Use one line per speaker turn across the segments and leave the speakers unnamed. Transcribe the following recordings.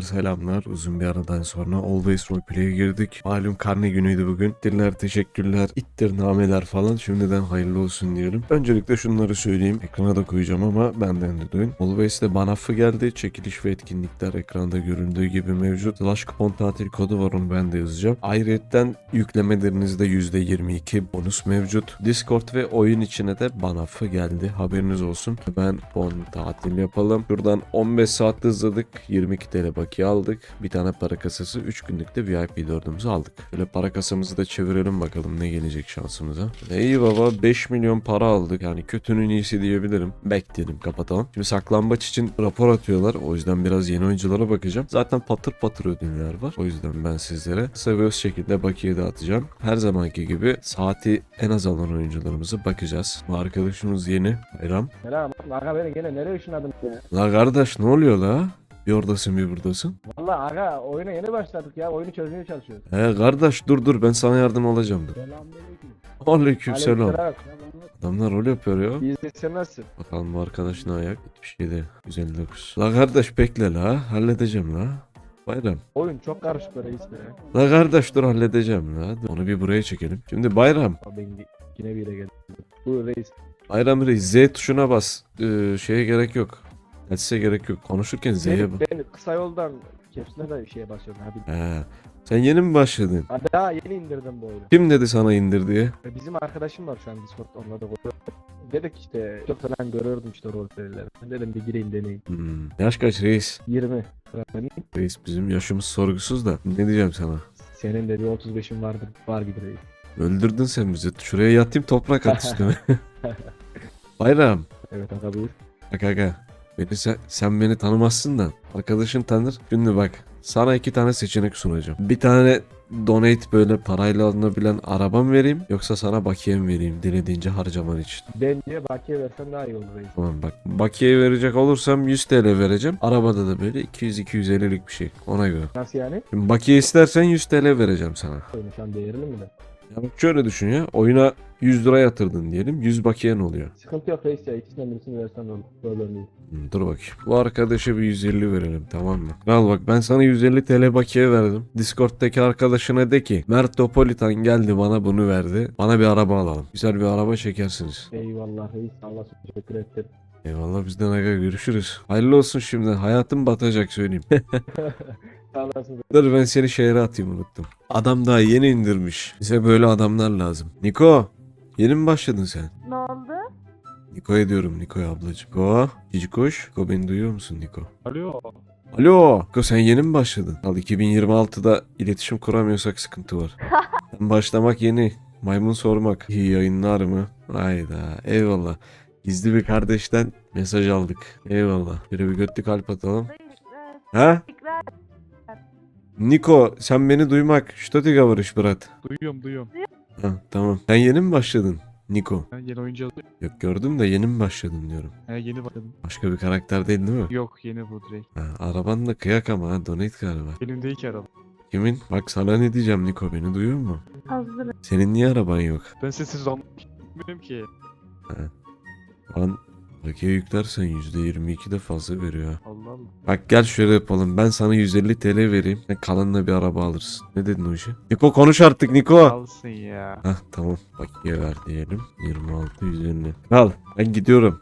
Selamlar. Uzun bir aradan sonra Always Roleplay'e girdik. Malum karne günüydü bugün. Diller, teşekkürler, ittir, nameler falan. Şimdiden hayırlı olsun diyelim. Öncelikle şunları söyleyeyim. Ekrana da koyacağım ama benden de duyun. Always'te banaffı geldi. Çekiliş ve etkinlikler ekranda göründüğü gibi mevcut. Slash kupon tatil kodu var onu ben de yazacağım. Ayrıyetten yüklemelerinizde %22 bonus mevcut. Discord ve oyun içine de banaffı geldi. Haberiniz olsun. Ben kupon tatil yapalım. Şuradan 15 saat hızladık. 22 TL bakiye aldık. Bir tane para kasası 3 günlük de VIP 4'ümüzü aldık. Şöyle para kasamızı da çevirelim bakalım ne gelecek şansımıza. İyi baba 5 milyon para aldık. Yani kötünün iyisi diyebilirim. Bekleyelim kapatalım. Şimdi saklambaç için rapor atıyorlar. O yüzden biraz yeni oyunculara bakacağım. Zaten patır patır ödüller var. O yüzden ben sizlere öz şekilde bakiye dağıtacağım. Her zamanki gibi saati en az alan oyuncularımıza bakacağız. Bu arkadaşımız yeni. Bayram.
Selam. Aga beni gene nereye ışınladın ya?
La kardeş ne oluyor la? Bir oradasın bir buradasın.
Valla aga oyuna yeni başladık ya. Oyunu çözmeye çalışıyoruz.
He kardeş dur dur ben sana yardım olacağım dur.
Selamünaleyküm.
Aleyküm selam.
Aleykümselam.
Adamlar rol yapıyor ya.
Sen nasılsın?
Bakalım bu arkadaş ne ayak? 77, 159. La kardeş bekle la. Halledeceğim la. Bayram.
Oyun çok karışık böyle reis be.
La kardeş dur halledeceğim la. Onu bir buraya çekelim. Şimdi Bayram.
Abi Ben yine bir yere geldim. Buyur reis.
Bayram Reis Z tuşuna bas. Ee, şeye gerek yok. Telsize gerek yok. Konuşurken Z'ye bas.
Ben, kısa yoldan Caps'ine de bir şeye basıyorum abi.
He. Sen yeni mi başladın?
Ha, Daha yeni indirdim bu oyunu.
Kim dedi sana indir diye?
E, Bizim arkadaşım var şu an Discord onunla da konuşuyor. Dedik işte çok falan görüyordum işte roleplayleri. Dedim bir gireyim deneyeyim.
Hmm. Yaş kaç reis?
20. Benim,
Reis bizim yaşımız sorgusuz da. Ne diyeceğim sana?
senin de bir 35'in vardır. Var gibi reis.
Öldürdün sen bizi. Şuraya yatayım toprak at üstüme. Bayram.
Evet aga buyur.
Bak aga. Beni sen, sen beni tanımazsın da. Arkadaşın tanır. Şimdi bak. Sana iki tane seçenek sunacağım. Bir tane donate böyle parayla alınabilen araba mı vereyim yoksa sana bakiye mi vereyim dilediğince harcaman için.
Bence bakiye versen daha iyi olur reis.
Tamam bak bakiye verecek olursam 100 TL vereceğim. Arabada da böyle 200-250'lik bir şey ona göre.
Nasıl yani?
Şimdi bakiye istersen 100 TL vereceğim sana.
Şu an değerli mi de?
Ya bak şöyle düşün ya oyuna 100 lira yatırdın diyelim 100 bakiyen oluyor.
Sıkıntı yok reis ya. İkisinden birisini versen olur. Problem değil.
Hmm, Dur bakayım. Bu arkadaşa bir 150 verelim tamam mı? Kral bak ben sana 150 TL bakiye verdim. Discord'daki arkadaşına de ki Mert Topolitan geldi bana bunu verdi. Bana bir araba alalım. Güzel bir araba çekersiniz.
Eyvallah reis. Allah teşekkür ederim.
Eyvallah bizden aga görüşürüz. Hayırlı olsun şimdi. Hayatım batacak söyleyeyim.
Sağ olasın.
Dur ben seni şehre atayım unuttum. Adam daha yeni indirmiş. Bize böyle adamlar lazım. Niko. Yeni mi başladın sen?
Ne oldu?
Niko'ya diyorum Niko'ya ablacığım. Niko. Cici koş. Niko beni duyuyor musun Niko?
Alo.
Alo. Niko sen yeni mi başladın? Al 2026'da iletişim kuramıyorsak sıkıntı var. Başlamak yeni. Maymun sormak. İyi yayınlar mı? Hayda. Eyvallah. Gizli bir kardeşten mesaj aldık. Eyvallah. Biri bir götlü kalp atalım. Ha? Niko sen beni duymak. Ştotiga varış Brat.
Duyuyorum duyuyorum.
Ha, tamam. Sen yeni mi başladın? Niko.
Ha, yeni oyuncu.
Yok gördüm de yeni mi başladın diyorum.
He yeni başladım.
Başka bir karakter değil değil mi?
Yok yeni bu direkt.
Ha, araban da kıyak ama ha. Donate galiba.
Benim değil ki araba.
Kimin? Bak sana ne diyeceğim Niko beni duyuyor mu?
Hazırım.
Senin niye araban yok?
Ben sessiz olmak bilmiyorum ki. Ha.
Lan bakiye yüklersen %22 de fazla veriyor. ha.
Allah Allah.
Bak gel şöyle yapalım. Ben sana 150 TL vereyim. Sen kalanla bir araba alırsın. Ne dedin o işe? Niko konuş artık Niko.
Alsın ya.
Hah tamam. Bakiye ver diyelim. 26 150. Al ben gidiyorum.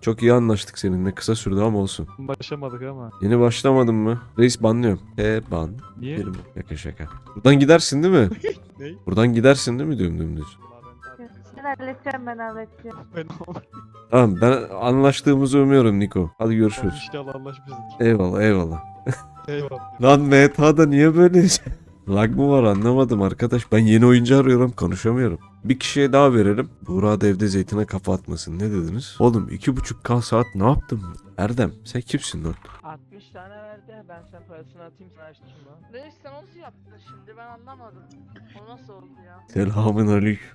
Çok iyi anlaştık seninle. Kısa sürdü ama olsun.
Başlamadık ama.
Yeni başlamadın mı? Reis banlıyorum. He ban.
Niye?
Şaka şaka. Buradan gidersin değil mi?
Ne?
Buradan gidersin değil mi düm dümdüz?
Halledeceğim ben halledeceğim.
Ben
Tamam ben anlaştığımızı umuyorum Niko. Hadi görüşürüz.
İnşallah anlaşmışız.
Eyvallah eyvallah.
Eyvallah.
Lan MTA'da niye böyle Lag mı var anlamadım arkadaş. Ben yeni oyuncu arıyorum konuşamıyorum. Bir kişiye daha verelim. Buğra da evde zeytine kafa atmasın. Ne dediniz? Oğlum iki buçuk K saat ne yaptın? Erdem sen kimsin lan?
60 tane verdi. Ben sen parasını atayım sen açtın mı?
Reis sen nasıl yaptın şimdi ben anlamadım. O nasıl oldu ya?
Selamun aleyküm.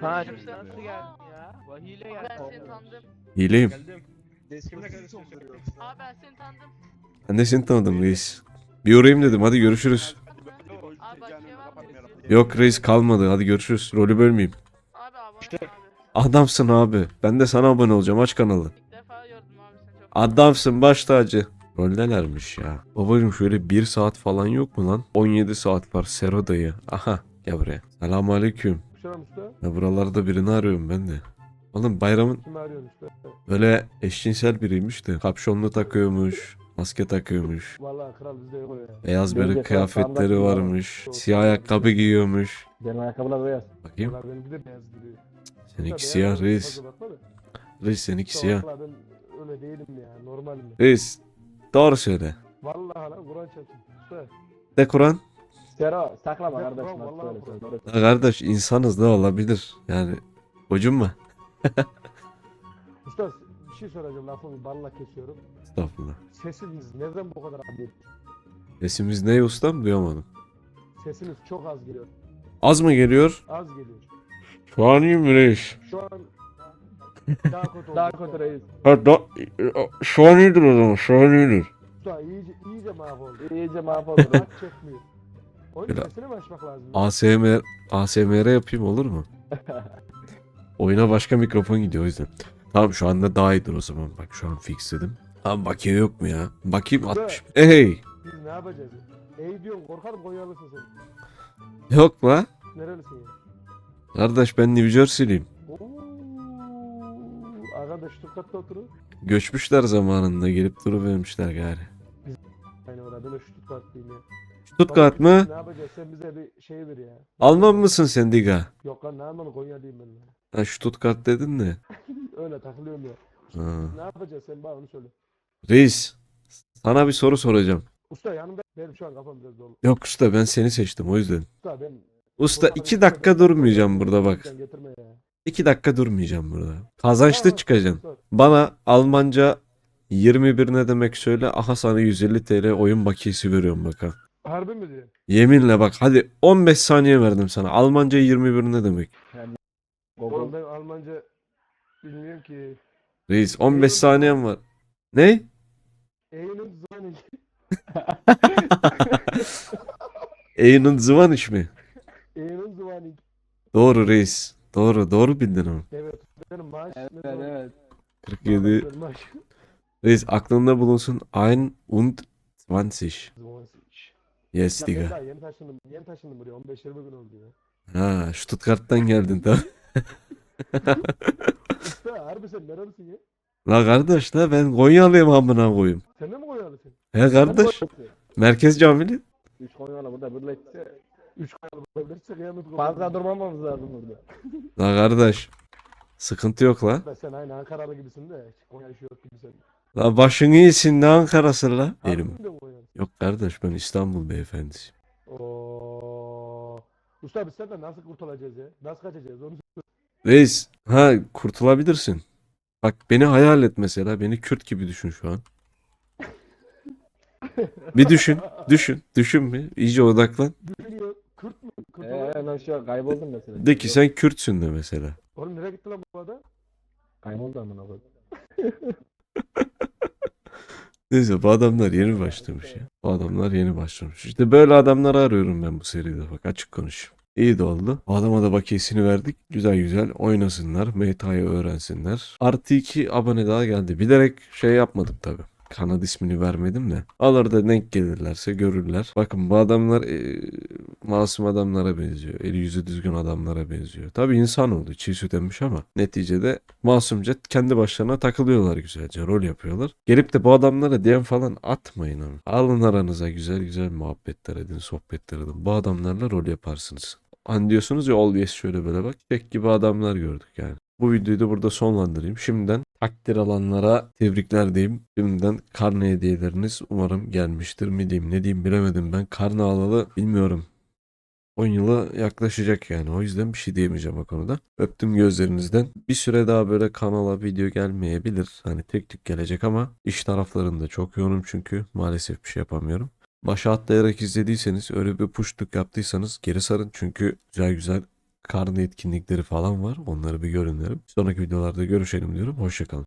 Ha
Kimse-
nasıl geldin ya? Vahiyle
Ben seni tanıdım.
İyileyim.
Abi ben seni tanıdım.
Ben de seni tanıdım reis. Bir uğrayayım dedim hadi görüşürüz.
Abi bakiye var mı?
Yok reis kalmadı hadi görüşürüz. Rolü bölmeyeyim.
Abi abone abi.
Adamsın abi. Ben de sana abone olacağım aç kanalı.
İlk defa gördüm abi seni çok.
Adamsın baş tacı. Roldelermiş ya. Babacım şöyle 1 saat falan yok mu lan? 17 saat var Sero dayı. Aha gel buraya. Selamun aleyküm.
Usta.
Ya buralarda birini arıyorum ben de. Oğlum bayramın
Kimi arıyorsun usta?
böyle eşcinsel biriymiş de kapşonlu takıyormuş. Maske takıyormuş.
Vallahi kral bizde yok ya.
Beyaz böyle kıyafetleri varmış. Siyah ayakkabı giyiyormuş.
Benim ayakkabılar beyaz.
Bakayım.
Vallahi benimki de beyaz duruyor.
Seninki
Usta,
siyah
beyaz
reis.
fazla bakma da.
Reis seninki siyah.
vallahi ben öyle değilim ya. Normalim.
Reis doğru söyle.
Vallahi lan Kur'an çarpsın. Usta.
De Kur'an.
Sero saklama
Yok,
kardeşim bak
vallahi
böyle.
La kardeş insanız da olabilir. Yani mu?
Usta bir şey soracağım lafımı balla kesiyorum.
Estağfurullah.
Sesiniz neden bu kadar az geliyor?
Sesimiz ne ustam duyamadım.
Sesiniz çok az geliyor.
Az mı geliyor?
Az geliyor.
Şu an iyi mi reis?
Şu an daha kötü oldu.
Daha kötü reis.
Ha, da, şu an iyidir o zaman. Şu an iyidir.
Usta iyice, iyice mahvoldu.
İyice mahvoldu.
Bak çekmiyor. Oyun
Biraz-
sesini mi açmak lazım?
ASMR, ASMR yapayım olur mu? Oyuna başka mikrofon gidiyor o yüzden. Tamam şu anda daha iyidir o zaman. Bak şu an fixledim. Tamam bakiye yok mu ya? Bakayım 60. Hey!
Biz ne yapacağız? Ey diyorum korkarım Konyalısın sen.
Yok la.
Nerelisin ya?
Kardeş ben New Jersey'liyim.
Arkadaş Stuttgart'ta oturur.
Göçmüşler zamanında gelip duruvermişler gari.
Aynı orada ben Stuttgart'lıyım ya.
Stuttgart mı?
Ne yapacağız? Sen bize bir şey ver ya.
Alman mısın sen Diga?
Yok lan ne Almanı Konyalıyım ben.
Ha Stuttgart dedin de.
Öyle takılıyorum ya.
Ha.
Ne yapacağız sen bana onu söyle.
Reis. Sana bir soru soracağım.
Usta yanımda benim şu an kafam biraz dolu.
Yok usta ben seni seçtim o yüzden.
Usta ben...
Usta iki dakika durmayacağım burada bak.
Sen Getirme ya.
İki dakika durmayacağım burada. Kazançlı çıkacaksın.
usta,
Bana Almanca 21 ne demek söyle. Aha sana 150 TL oyun bakiyesi veriyorum bak ha.
Harbi mi diyor?
Yeminle bak hadi 15 saniye verdim sana. Almanca 21 ne demek?
Oğlum
Google.
ben Almanca bilmiyorum ki.
Reis 15 saniyem var. Ne?
Eynin zani.
Eynin zıvan iş mi?
Eynin zani.
Doğru reis. Doğru doğru bildin onu.
Evet. Benim maaş.
Evet evet.
47.
Benim maaş.
Reis aklında bulunsun. Ein und 20.
Zwanzig.
Yes
Ya ben
diga.
daha yeni taşındım. Yeni taşındım buraya. 15-20 gün oldu ya.
Ha Stuttgart'tan geldin tamam.
Harbi sen nerelisin ya?
La kardeş la ben Konyalıyım amına koyayım.
Sen de mi Konyalısın?
He kardeş. Merkez Camili.
Üç Konyalı burada birleşse
Üç Konyalı bulabilirse kıyamet kopar.
fazla durmamamız lazım burada.
La kardeş. Sıkıntı yok la.
Sen aynı Ankaralı gibisin de. Konya işi yok gibi sen.
La başın iyisin ne Ankara'sı la.
Konyalı?
Yok kardeş ben İstanbul beyefendisi.
Oo. Usta biz senden nasıl kurtulacağız ya? Nasıl kaçacağız onu
Reis ha kurtulabilirsin. Bak beni hayal et mesela. Beni Kürt gibi düşün şu an. Bir düşün. Düşün. Düşün bir. İyice odaklan.
Düşünüyor. Kürt mü? Kürt
Eee
olarak-
nasıl yok kayboldum mesela.
De ki sen Kürtsün de mesela.
Oğlum nereye gitti lan bu adam?
Kayboldu amına koyayım.
Neyse bu adamlar yeni başlamış ya. Bu adamlar yeni başlamış. İşte böyle adamları arıyorum ben bu seride bak açık konuş. İyi de oldu. Bu adama da bakiyesini verdik. Güzel güzel oynasınlar. Meta'yı öğrensinler. Artı 2 abone daha geldi. Bilerek şey yapmadım tabi. Kanal ismini vermedim de. Alır da denk gelirlerse görürler. Bakın bu adamlar e, masum adamlara benziyor. Eli yüzü düzgün adamlara benziyor. Tabi insan oldu. Çiğ süt emmiş ama neticede masumca kendi başlarına takılıyorlar güzelce. Rol yapıyorlar. Gelip de bu adamlara DM falan atmayın ama. Alın aranıza güzel güzel muhabbetler edin, sohbetler edin. Bu adamlarla rol yaparsınız. Hani diyorsunuz ya always şöyle böyle bak. Tek gibi adamlar gördük yani. Bu videoyu da burada sonlandırayım. Şimdiden takdir alanlara tebrikler diyeyim. Şimdiden karne hediyeleriniz umarım gelmiştir mi diyeyim ne diyeyim bilemedim ben. Karne alalı bilmiyorum. 10 yıla yaklaşacak yani. O yüzden bir şey diyemeyeceğim o konuda. Öptüm gözlerinizden. Bir süre daha böyle kanala video gelmeyebilir. Hani tek tük gelecek ama iş taraflarında çok yoğunum çünkü. Maalesef bir şey yapamıyorum. Başa atlayarak izlediyseniz öyle bir puşluk yaptıysanız geri sarın. Çünkü güzel güzel karne etkinlikleri falan var. Onları bir görün derim. Sonraki videolarda görüşelim diyorum. Hoşçakalın.